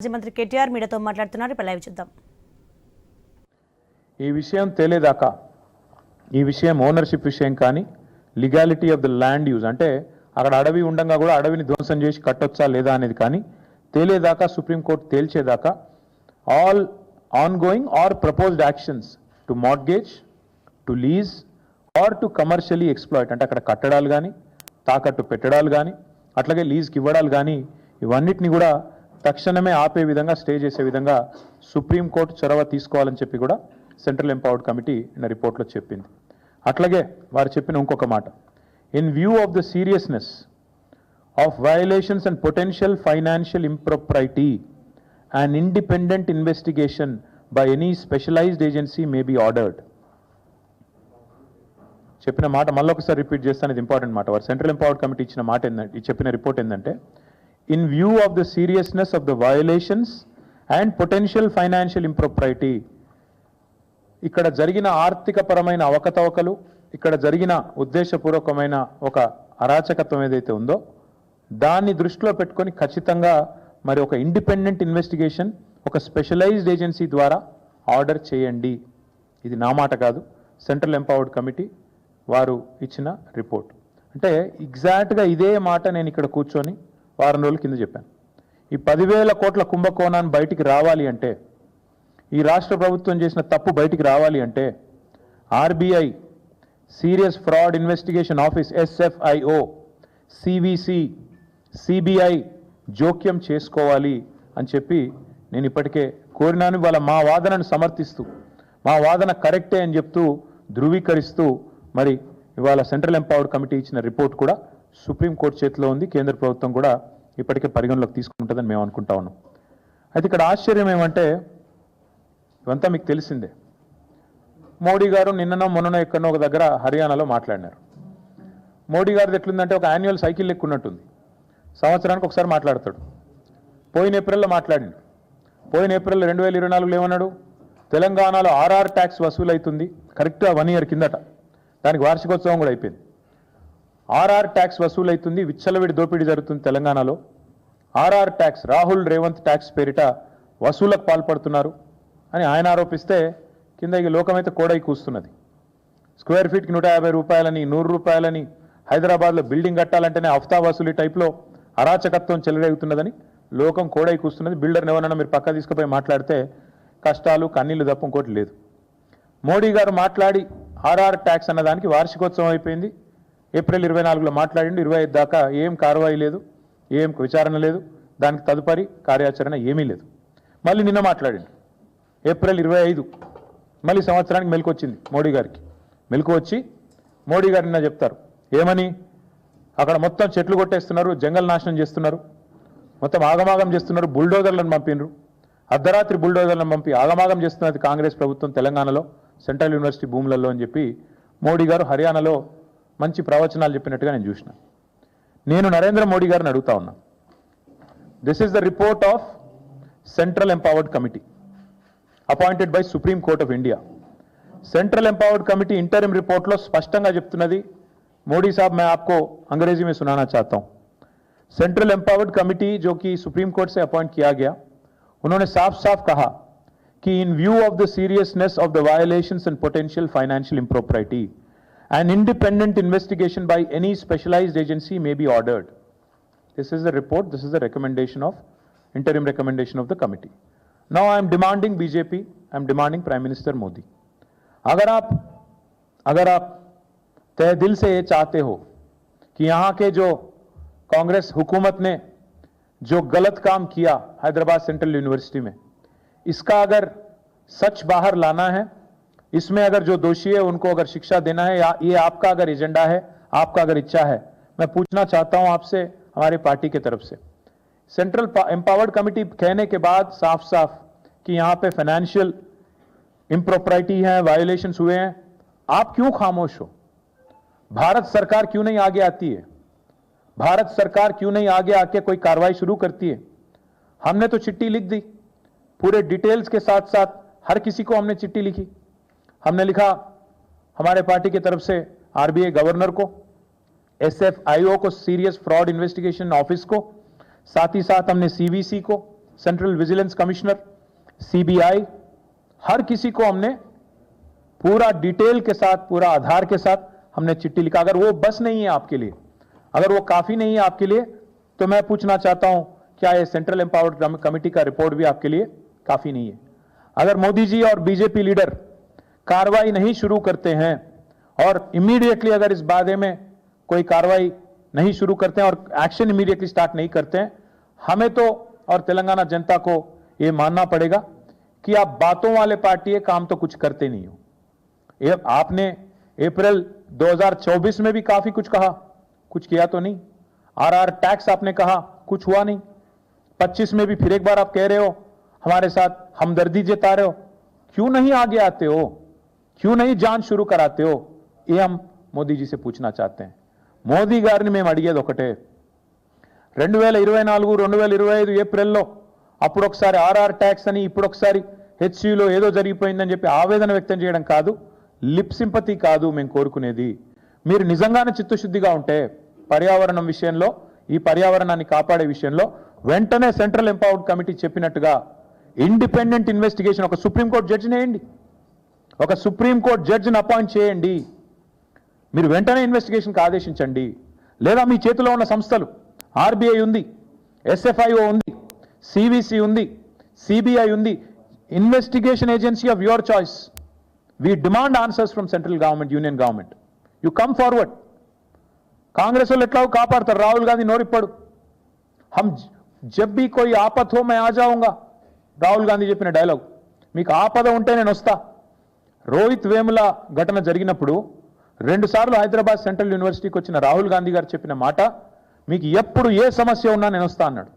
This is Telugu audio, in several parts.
మాజీ మంత్రి కేటీఆర్ మీడియాతో మాట్లాడుతున్నారు. ఇప్పుడు లైవ్ చూద్దాం. ఈ విషయం తేలేదాకా ఈ విషయం ఓనర్షిప్ విషయం కానీ legality of the land use అంటే అక్కడ అడవి ఉండగా కూడా అడవిని ధ్వంసం చేసి కట్టొచ్చా లేదా అనేది కానీ తేలేదాకా supreme court తేల్చేదాకా all ongoing or proposed actions to mortgage to lease or to commercially exploit అంటే అక్కడ కట్టడాలు కానీ తాకట్టు పెట్టడాలు కానీ అట్లాగే లీజ్కి ఇవ్వడాలు కానీ ఇవన్నిటిని కూడా తక్షణమే ఆపే విధంగా స్టే చేసే విధంగా సుప్రీంకోర్టు చొరవ తీసుకోవాలని చెప్పి కూడా సెంట్రల్ ఎంపవర్డ్ కమిటీ నిన్న రిపోర్ట్లో చెప్పింది. అట్లాగే వారు చెప్పిన ఇంకొక మాట. In view of the seriousness of violations and potential financial impropriety and independent investigation by any specialised agency may be ordered చెప్పిన మాట మళ్ళీ ఒకసారి రిపీట్ చేస్తాను ఇది ఇంపార్టెంట్ మాట. వారు సెంట్రల్ ఎంపవర్డ్ కమిటీ ఇచ్చిన మాట ఏంటంటే చెప్పిన రిపోర్ట్ ఏంటంటే in view of the seriousness of the violations and potential financial impropriety. ఇక్కడ జరిగిన ఆర్థిక పరమైన అవకతవకలు ఇక్కడ జరిగిన ఉద్దేశపూర్వకమైన ఒక అరాచకత్వం ఏదైతే ఉందో దాన్ని దృష్టిలో పెట్టుకొని ఖచ్చితంగా మరి ఒక ఇండిపెండెంట్ ఇన్వెస్టిగేషన్ ఒక స్పెషలైజ్డ్ ఏజెన్సీ ద్వారా ఆర్డర్ చేయండి. ఇది నా మాట కాదు సెంట్రల్ ఎంపవర్డ్ కమిటీ వారు ఇచ్చిన రిపోర్ట్ అంటే ఎగ్జాక్ట్గా ఇదే మాట నేను ఇక్కడ కూర్చొని వారం రోజుల కింద చెప్పాను. ఈ పదివేల కోట్ల కుంభకోణాన్ని బయటికి రావాలి అంటే ఈ రాష్ట్ర ప్రభుత్వం చేసిన తప్పు బయటికి రావాలి అంటే RBI serious fraud investigation office SFIO CVC CBI జోక్యం చేసుకోవాలి అని చెప్పి నేను ఇప్పటికే కోరినాను. వాళ్ళ మా వాదనను సమర్థిస్తూ మా వాదన కరెక్టే అని చెప్తూ ధృవీకరిస్తూ మరి ఇవాళ సెంట్రల్ ఎంపవర్డ్ కమిటీ ఇచ్చిన రిపోర్ట్ కూడా సుప్రీంకోర్టు చేతిలో ఉంది కేంద్ర ప్రభుత్వం కూడా ఇప్పటికే పరిగణలోకి తీసుకుంటుందని మేము అనుకుంటా ఉన్నాం. అయితే ఇక్కడ ఆశ్చర్యం ఏమంటే ఇవంతా మీకు తెలిసిందే. మోడీ గారు నిన్ననో మొన్ననో ఎక్కడనో ఒక దగ్గర హర్యానాలో మాట్లాడినారు. మోడీ గారిది ఎట్లుందంటే ఒక యాన్యువల్ సైకిల్ ఎక్కున్నట్టుంది సంవత్సరానికి ఒకసారి మాట్లాడతాడు. పోయిన ఏప్రిల్లో మాట్లాడిండు. పోయిన ఏప్రిల్ రెండు వేల ఇరవై నాలుగులో ఏమన్నాడు? తెలంగాణలో ఆర్ఆర్ ట్యాక్స్ వసూలు అవుతుంది కరెక్ట్గా వన్ ఇయర్ కిందట. దానికి వార్షికోత్సవం కూడా అయిపోయింది. ఆర్ఆర్ ట్యాక్స్ వసూలైతుంది విచ్చలవిడి దోపిడీ జరుగుతుంది తెలంగాణలో. RR tax Rahul Revanth tax పేరిట వసూలకు పాల్పడుతున్నారు అని ఆయన ఆరోపిస్తే కింద ఈ లోకమైతే కోడై కూస్తున్నది. స్క్వేర్ ఫీట్కి నూట యాభై రూపాయలని నూరు రూపాయలని హైదరాబాద్లో బిల్డింగ్ కట్టాలంటేనే హఫ్తా వసూలి టైప్లో అరాచకత్వం చెలరేగుతున్నదని లోకం కోడై కూస్తున్నది. బిల్డర్ని ఎవరన్నా మీరు పక్క తీసుకుపోయి మాట్లాడితే కష్టాలు కన్నీళ్ళు తప్ప ఇంకోటి లేదు. మోడీ గారు మాట్లాడి ఆర్ఆర్ ట్యాక్స్ అన్నదానికి వార్షికోత్సవం అయిపోయింది. ఏప్రిల్ ఇరవై నాలుగులో మాట్లాడిండు ఇరవై ఐదు దాకా ఏం కార్వాయి లేదు ఏం విచారణ లేదు దానికి తదుపరి కార్యాచరణ ఏమీ లేదు. మళ్ళీ నిన్న మాట్లాడిండు ఏప్రిల్ ఇరవై ఐదు మళ్ళీ సంవత్సరానికి మెలకు వచ్చింది మోడీ గారికి. మెలకు వచ్చి మోడీ గారు నిన్న చెప్తారు ఏమని? అక్కడ మొత్తం చెట్లు కొట్టేస్తున్నారు జంగల్ నాశనం చేస్తున్నారు మొత్తం ఆగమాగం చేస్తున్నారు బుల్డోజర్లను పంపినరు అర్ధరాత్రి బుల్డోజర్లను పంపి ఆగమాగం చేస్తున్నది కాంగ్రెస్ ప్రభుత్వం తెలంగాణలో సెంట్రల్ యూనివర్సిటీ భూములలో అని చెప్పి మోడీ గారు హర్యానాలో మంచి ప్రవచనాలు చెప్పినట్టుగా నేను చూసిన. నేను నరేంద్ర మోడీ గారిని అడుగుతా ఉన్నా. This is the report of central empowered committee appointed by Supreme Court of India central empowered committee interim రిపోర్ట్లో స్పష్టంగా చెప్తున్నది మోడీ సాబ్ మే आपको అంగ్రేజీ మే सुनाना चाहता సెంట్రల్ ఎంపవర్డ్ కమిటీ జోకి సుప్రీం కోర్ట్ సే అపాయింట్ से अपॉइंट किया సాఫ్ उन्होंने साफ साफ कहा कि in view of the seriousness of the violations and an independent investigation by any specialized agency may be ordered this is the report this is the recommendation of interim recommendation of the committee now i am demanding bjp i am demanding prime minister modi अगर आप अगर आप तय दिल से ये चाहते हो कि यहाँ के जो कांग्रेस हुकूमत ने जो गलत काम किया हैदराबाद सेंट्रल यूनिवर्सिटी में इसका अगर सच बाहर लाना है इसमें अगर जो दोषी है, उनको अगर शिक्षा देना है, या ये आपका अगर एजेंडा है, आपका अगर इच्छा है, मैं पूछना चाहता हूँ आपसे, हमारी पार्टी की तरफ़ से। सेंट्रल एम्पावर्ड कमेटी कहने के बाद साफ़ साफ़ कि यहाँ पे फाइनेंशियल इम्प्रोप्राइटी है वायोलेशन हुए हैं। आप क्यों खामोश हो? भारत सरकार क्यों नहीं आगे आती है? भारत सरकार क्यों नहीं आगे आके कोई कार्रवाई शुरू करती है? हमने तो चिट्ठी लिख दी। पूरे डिटेल्स के साथ साथ हर किसी को हमने चिट्ठी लिखी। हमने लिखा, हमारे पार्टी की तरफ़ से आरबीआई गवर्नर को, एसएफआईओ को, सीरियस फ्रॉड इन्वेस्टिगेशन ऑफ़िस को, साथ ही साथ हमने सीवीसी को, सेंट्रल विजिलेंस कमिश्नर, सीबीआई, हर किसी को हमने पूरा डिटेल के साथ, पूरा आधार के साथ हमने चिट्ठी लिखा। अगर वो बस नहीं है आपके लिए, अगर वो काफ़ी नहीं है आपके लिए तो मैं पूछना चाहता हूँ, क्या ये सेंट्रल एम्पावर्ड कमेटी का रिपोर्ट भी आपके लिए काफ़ी नहीं है? अगर मोदी जी और बीजेपी लीडर कार्रवाई नहीं शुरू करते हैं और इमीडिएटली अगर इस बारे में कोई कार्रवाई नहीं शुरू करते हैं और एक्शन इमीडिएटली स्टार्ट नहीं करते हैं, हमें तो और तेलंगाना जनता को यह मानना पड़ेगा कि आप बातों वाले पार्टी है काम तो कुछ करते नहीं हो। ये आपने अप्रैल 2024 में भी काफ़ी कुछ कहा, कुछ किया तो नहीं। आरआर टैक्स आपने कहा, कुछ हुआ नहीं। 25 में भी फिर एक बार आप कह रहे हो, हमारे साथ हमदर्दी जता रहे हो। क्यों नहीं आगे आते हो? క్యూ నై జాన్ షురూ కరాతే హో ఏ హమ్ మోదీజీ సే పూచనా చాతే మోదీ గారిని మేము అడిగేది ఒకటే రెండు వేల ఇరవై నాలుగు రెండు వేల ఇరవై ఐదు ఏప్రిల్లో అప్పుడు ఒకసారి ఆర్ఆర్ ట్యాక్స్ అని ఇప్పుడు ఒకసారి హెచ్సిలో ఏదో జరిగిపోయిందని చెప్పి ఆవేదన వ్యక్తం చేయడం కాదు లిప్ సింపతి కాదు మేము కోరుకునేది మీరు నిజంగానే చిత్తశుద్ధిగా ఉంటే పర్యావరణం విషయంలో ఈ పర్యావరణాన్ని కాపాడే విషయంలో వెంటనే సెంట్రల్ ఎంపవర్డ్ కమిటీ చెప్పినట్టుగా ఇండిపెండెంట్ ఇన్వెస్టిగేషన్ ఒక సుప్రీంకోర్టు జడ్జిని వేయండి ఒక సుప్రీంకోర్టు జడ్జిని అపాయింట్ చేయండి. మీరు వెంటనే ఇన్వెస్టిగేషన్కి ఆదేశించండి. లేదా మీ చేతిలో ఉన్న సంస్థలు ఆర్బీఐ ఉంది ఎస్ఎఫ్ఐఓ ఉంది సివిసి ఉంది సిబిఐ ఉంది investigation agency of your choice. We demand answers from central government union government you come forward Congress వాళ్ళు ఎట్లాగో కాపాడతారు. రాహుల్ గాంధీ నోరిప్పాడు. హమ్ జబ్ బీ కోయి ఆపత్ హో మే ఆ రాహుల్ గాంధీ చెప్పిన డైలాగ్ మీకు ఆపద ఉంటే నేను వస్తా. రోహిత్ వేముల ఘటన జరిగినప్పుడు రెండుసార్లు హైదరాబాద్ సెంట్రల్ యూనివర్సిటీకి వచ్చిన రాహుల్ గాంధీ గారు చెప్పిన మాట మీకు ఎప్పుడు ఏ సమస్య ఉన్నా నేను వస్తా అన్నాడు.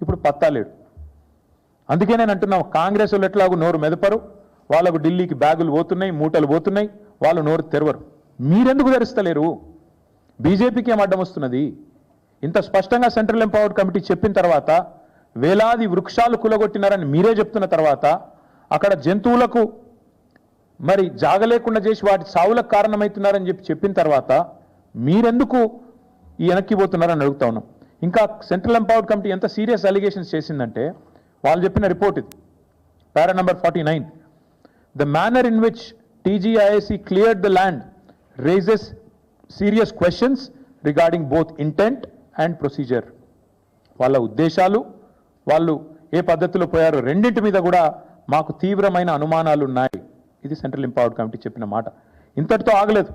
ఇప్పుడు పత్తాలేడు అందుకే నేను అంటున్నాం కాంగ్రెస్ వాళ్ళు ఎట్లాగూ నోరు మెదపరు. వాళ్ళకు ఢిల్లీకి బ్యాగులు పోతున్నాయి మూటలు పోతున్నాయి వాళ్ళు నోరు తెరవరు. మీరెందుకు తెరుస్తలేరు? బీజేపీకి ఏం అడ్డం వస్తున్నది? ఇంత స్పష్టంగా సెంట్రల్ ఎంపవర్డ్ కమిటీ చెప్పిన తర్వాత వేలాది వృక్షాలు కులగొట్టినారని మీరే చెప్తున్న తర్వాత అక్కడ జంతువులకు మరి జాగలేకుండా చేసి వాటి సావులకు కారణమవుతున్నారని చెప్పి చెప్పిన తర్వాత మీరెందుకు ఈ వెనక్కి పోతున్నారని అడుగుతా ఉన్నాం. ఇంకా సెంట్రల్ ఎంపవర్డ్ కమిటీ ఎంత సీరియస్ అలిగేషన్స్ చేసిందంటే వాళ్ళు చెప్పిన రిపోర్ట్ ఇది. Para number forty nine the manner in which TGIIC clear the land raises serious questions regarding both intent and procedure వాళ్ళ ఉద్దేశాలు వాళ్ళు ఏ పద్ధతిలో పోయారో రెండింటి మీద కూడా మాకు తీవ్రమైన అనుమానాలు ఉన్నాయి ఇది సెంట్రల్ ఎంపవర్డ్ కమిటీ చెప్పిన మాట. ఇంతటితో ఆగలేదు.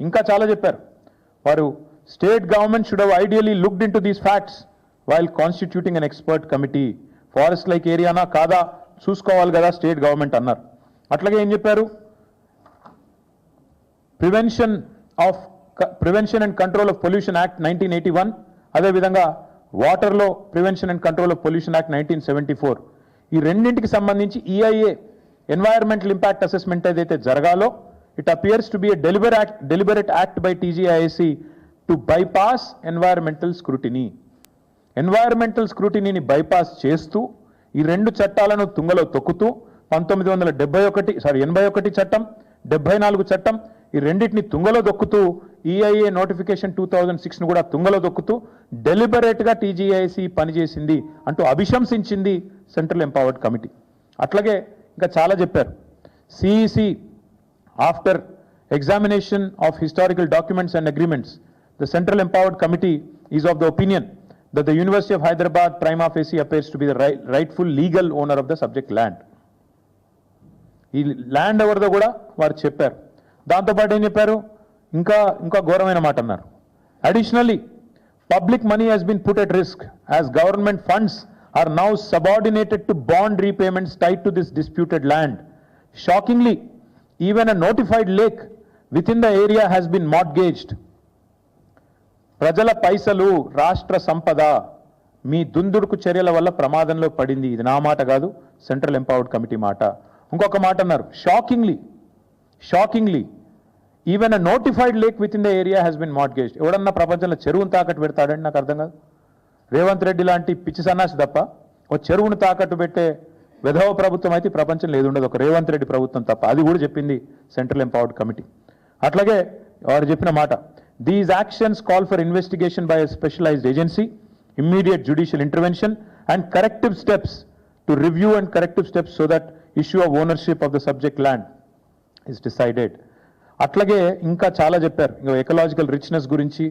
ఇంకా చాలా చెప్పారు. వారు state government should have ideally looked into these facts while constituting an expert committee. Forest like ఏరియానా కాదా? చూసుకోవాలి కదా స్టేట్ గవర్నమెంట్ అన్నారు. అట్లాగే ఏం చెప్పారు? Prevention of prevention and control of pollution act nineteen eighty one అదేవిధంగా వాటర్లో prevention and control of pollution act nineteen seventy four. ఈ రెండింటికి సంబంధించి ఈఐఏ ఎన్వైరన్మెంటల్ ఇంపాక్ట్ అసెస్మెంట్ ఏదైతే జరగాలో it appears to be a deliberate act deliberate act by TGIIC to bypass environmental scrutiny environmental స్క్రూటినీని bypass చేస్తూ ఈ రెండు చట్టాలను తుంగలో తొక్కుతూ పంతొమ్మిది వందల డెబ్బై ఒకటి సారీ ఎనభై ఒకటి చట్టం డెబ్బై నాలుగు చట్టం ఈ రెండింటిని తుంగలో దొక్కుతూ ఈఐఏ నోటిఫికేషన్ టూ థౌజండ్ సిక్స్ను కూడా తుంగలో దొక్కుతూ డెలిబరేట్గా టీజీఐసి పనిచేసింది అంటూ అభిశంసించింది సెంట్రల్ ఎంపవర్డ్ కమిటీ అట్లాగే ఇంకా చాలా చెప్పారు. CEC after examination of historical documents and agreements the central empowered committee is of the opinion that the University of Hyderabad prima facie appears to be the right, rightful legal owner of the subject land. ఈ ల్యాండ్ ఎవరిదో కూడా వారు చెప్పారు. దాంతోపాటు ఏం చెప్పారు? ఇంకా ఇంకా ఘోరమైన మాట అన్నారు. Additionally public money has been put at risk as government funds are now subordinated to bond repayments tied to this disputed land shockingly even a notified lake within the area has been mortgaged ప్రజల పైసలు రాష్ట్ర సంపద మీ దుందుడుకు చర్యల వల్ల ప్రమాదంలో పడింది. ఇది నా మాట కాదు సెంట్రల్ ఎంపవర్డ్ కమిటీ మాట. ఇంకొక మాట అన్నారు. Shockingly shockingly even a notified lake within the area has been mortgaged ఎవడన్నా ప్రపంచంలో చెరువును తాకట్టు పెడతాడని నాకు అర్థం కాదు. రేవంత్ రెడ్డి లాంటి పిచ్చి సన్నాసి తప్ప ఒక చెరువును తాకట్టు పెట్టే విధవ ప్రభుత్వం అయితే ప్రపంచం లేదుండదు. ఉండదు ఒక రేవంత్ రెడ్డి ప్రభుత్వం తప్ప. అది కూడా చెప్పింది సెంట్రల్ ఎంపవర్డ్ కమిటీ. అట్లాగే వారు చెప్పిన మాట these actions call for investigation by specialised agency immediate judicial intervention and corrective steps to review and corrective steps so that issue of ownership of the subject land is decided అట్లాగే ఇంకా చాలా చెప్పారు. ఇంకా ఎకలాజికల్ రిచ్నెస్ గురించి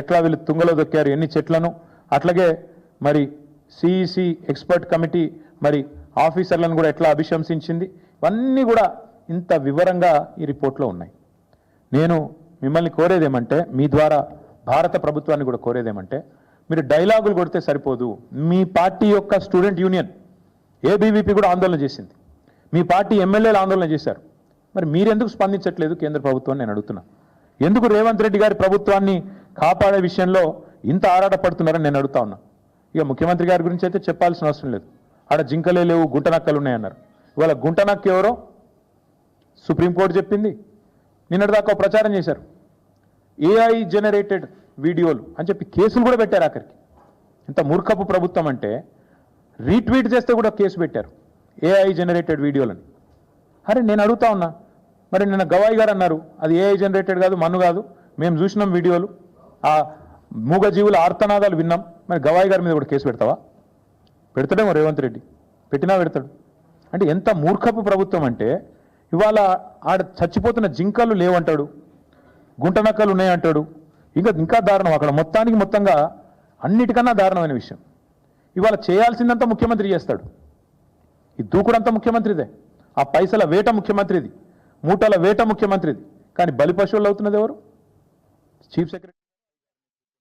ఎట్లా వీళ్ళు తుంగలో దొక్కారు ఎన్ని చెట్లను అట్లాగే మరి సిఈసి ఎక్స్పర్ట్ కమిటీ మరి ఆఫీసర్లను కూడా ఎట్లా అభిశంసించింది? ఇవన్నీ కూడా ఇంత వివరంగా ఈ రిపోర్ట్లో ఉన్నాయి. నేను మిమ్మల్ని కోరేదేమంటే మీ ద్వారా భారత ప్రభుత్వాన్ని కూడా కోరేదేమంటే మీరు డైలాగులు కొడితే సరిపోదు. మీ పార్టీ యొక్క స్టూడెంట్ యూనియన్ ఏబీవీపీ కూడా ఆందోళన చేసింది. మీ పార్టీ ఎమ్మెల్యేలు ఆందోళన చేశారు. మరి మీరెందుకు స్పందించట్లేదు కేంద్ర ప్రభుత్వాన్ని? నేను అడుగుతున్నా. ఎందుకు రేవంత్ రెడ్డి గారి ప్రభుత్వాన్ని కాపాడే విషయంలో ఇంత ఆరాటపడుతున్నారని నేను అడుగుతా ఉన్నా. ఇక ముఖ్యమంత్రి గారి గురించి అయితే చెప్పాల్సిన అవసరం లేదు. ఆడ జింకలే లేవు గుంటనక్కలు ఉన్నాయన్నారు ఇవాళ గుంటనక్క ఎవరో? సుప్రీంకోర్టు చెప్పింది. నిన్నటిదాకా ప్రచారం చేశారు. ఏఐ జనరేటెడ్ వీడియోలు అని చెప్పి కేసులు కూడా పెట్టారు అక్కడికి ఇంత మూర్ఖపు ప్రభుత్వం అంటే రీట్వీట్ చేస్తే కూడా కేసు పెట్టారు. ఏఐ జనరేటెడ్ వీడియోలని అరే నేను అడుగుతా ఉన్నా. మరి నిన్న గవాయి గారు అన్నారు అది ఏఐ జనరేటెడ్ కాదు మన్ను కాదు. మేము చూసినాం వీడియోలు ఆ మూగజీవుల ఆర్తనాదాలు విన్నాం. మరి గవాయి గారి మీద కూడా కేసు పెడతావా? పెడతాడేమో రేవంత్ రెడ్డి. పెట్టినా పెడతాడు. అంటే ఎంత మూర్ఖపు ప్రభుత్వం అంటే ఇవాళ ఆడ చచ్చిపోతున్న జింకలు లేవంటాడు. గుంటనక్కలు ఉన్నాయంటాడు. ఇంకా ఇంకా దారుణం. అక్కడ మొత్తానికి మొత్తంగా అన్నిటికన్నా దారుణమైన విషయం. ఇవాళ చేయాల్సిందంతా ముఖ్యమంత్రి చేస్తాడు. ఈ దూకుడంతా ముఖ్యమంత్రిదే. ఆ పైసల వేట ముఖ్యమంత్రిది. మూటల వేట ముఖ్యమంత్రిది. కానీ బలి పశువులు అవుతున్నది ఎవరు? Chief secretary